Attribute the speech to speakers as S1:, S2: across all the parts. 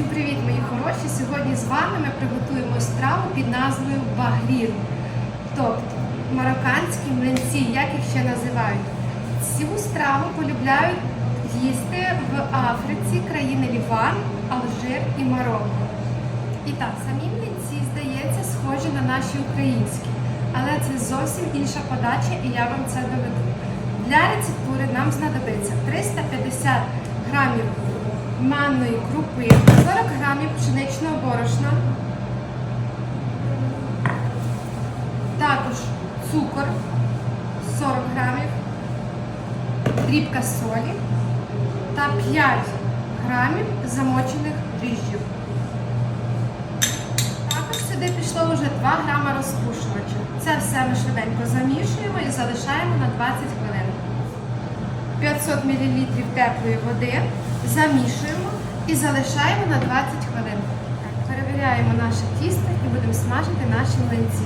S1: Всім привіт, мої хороші! Сьогодні з вами ми приготуємо страву під назвою багрір, тобто марокканські млинці, як їх ще називають. Цю страву полюбляють їсти в Африці, країни Ліван, Алжир і Марокко. І так, самі млинці, здається, схожі на наші українські, але це зовсім інша подача, і я вам це доведу. Для рецептури нам знадобиться 350 грамів манної крупи, 40 грамів пшеничного борошна, також цукор 40 грамів, дрібка солі та 5 грамів замочених дріжджів. Також сюди пішло вже 2 грама розпушувача. Це все ми швиденько замішуємо і залишаємо на 20 хвилин. 500 мл теплої води замішуємо і залишаємо на 20 хвилин. Перевіряємо наше тісто і будемо смажити наші млинці.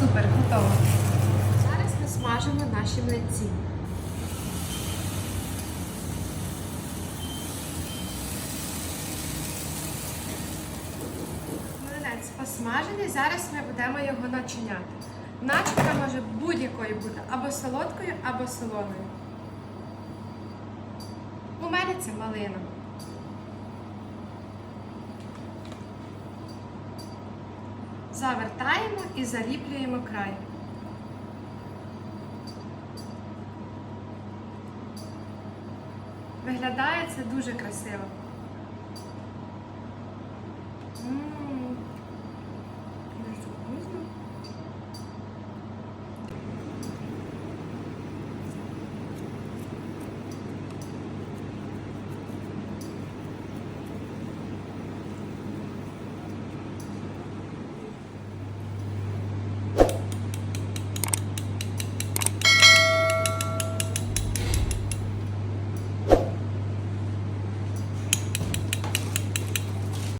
S1: Супер, готово. Зараз ми смажимо наші млинці. Млинець посмажений, зараз ми будемо його начиняти. Начинка може будь-якою бути або солодкою, або солоною. У мене це малина. Завертаємо і заліплюємо край. Виглядає це дуже красиво.